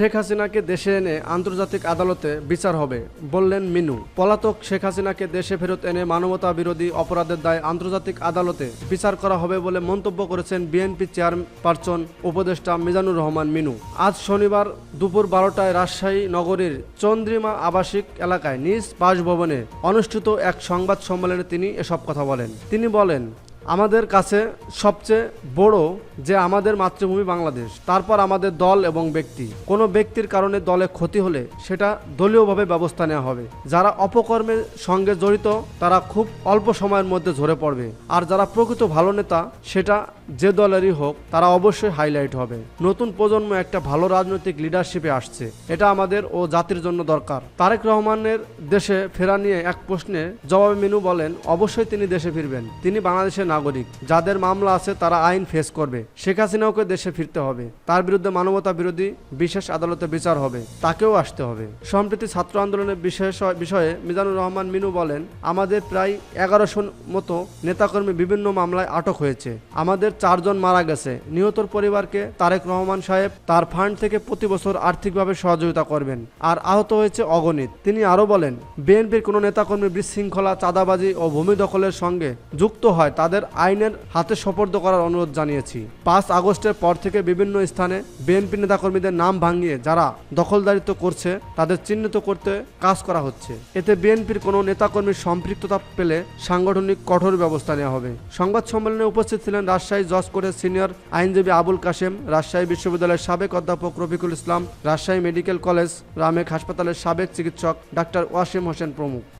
শেখ হাসিনাকে দেশে এনে আন্তর্জাতিক আদালতে বিচার হবে, বললেন মিনু। পলাতক শেখ হাসিনাকে দেশে ফেরত এনে মানবতা বিরোধী অপরাধের দায় আন্তর্জাতিক আদালতে বিচার করা হবে বলে মন্তব্য করেছেন বিএনপি চেয়ারপারসন উপদেষ্টা মিজানুর রহমান মিনু। আজ শনিবার দুপুর বারোটায় রাজশাহী নগরীর চন্দ্রিমা আবাসিক এলাকায় নিজ বাসভবনে অনুষ্ঠিত এক সংবাদ সম্মেলনে তিনি এসব কথা বলেন। তিনি বলেন আমাদের কাছে সবচেয়ে বড় যে আমাদের মাতৃভূমি বাংলাদেশ, তারপর আমাদের দল এবং ব্যক্তি। কোনো ব্যক্তির কারণে দলে ক্ষতি হলে সেটা দলীয়ভাবে ব্যবস্থা নেওয়া হবে। যারা অপকর্মের সঙ্গে জড়িত, তারা খুব অল্প সময়ের মধ্যে ঝরে পড়বে। আর যারা প্রকৃত ভালো নেতা, সেটা যে দলেরই হোক, তারা অবশ্যই হাইলাইট হবে। নতুন প্রজন্ম একটা ভালো রাজনৈতিক লিডারশিপে আসছে। এটা আমাদের ও জাতির জন্য দরকার। তারেক রহমানের দেশে ফেরা নিয়ে এক প্রশ্নে জবাবে মিনু বলেন, অবশ্যই তিনি দেশে ফিরবেন। তিনি বাংলাদেশের নাগরিক, যাদের মামলা আছে তারা আইন ফেস করবে। শেখ হাসিনাকে দেশে ফিরতে হবে। তার বিরুদ্ধে মানবতা বিরোধী বিশেষ আদালতে বিচার হবে। তাকেও আসতে হবে। সম্প্রতি ছাত্র আন্দোলনের বিশেষ বিষয়ে মিজানুর রহমান মিনু বলেন, আমাদের প্রায় এগারোশো মতো নেতাকর্মী বিভিন্ন মামলায় আটক হয়েছে। আমাদের চারজন মারা গেছে। নিহতর পরিবারকে তারেক রহমান সাহেব তার ফান্ড থেকে প্রতি বছর আর্থিকভাবে সহযোগিতা করবেন আর আহত হয়েছে অগণিত। তিনি আরও বলেন, বিএনপির কোনো নেতাকর্মী বিশৃঙ্খলা, চাঁদাবাজি ও ভূমি দখলের সঙ্গে যুক্ত হয় তাদের আইনের হাতে সোপর্দ করার অনুরোধ জানিয়েছি। পাঁচ আগস্টের পর থেকে বিভিন্ন স্থানে বিএনপি নেতাকর্মীদের নাম ভাঙিয়ে যারা দখলদারিত্ব করছে, তাদের চিহ্নিত করতে কাজ করা হচ্ছে। এতে বিএনপির কোনো নেতাকর্মীর সম্পৃক্ততা পেলে সাংগঠনিক কঠোর ব্যবস্থা নেওয়া হবে। সংবাদ সম্মেলনে উপস্থিত ছিলেন রাজশাহী জজ কোর্টের সিনিয়র আইনজীবী আবুল কাশেম, রাজশাহী বিশ্ববিদ্যালয়ের সাবেক অধ্যাপক রফিকুল ইসলাম, রাজশাহী মেডিকেল কলেজ, রামেক হাসপাতালের সাবেক চিকিৎসক ডাক্তার ওয়াসিম হোসেন প্রমুখ।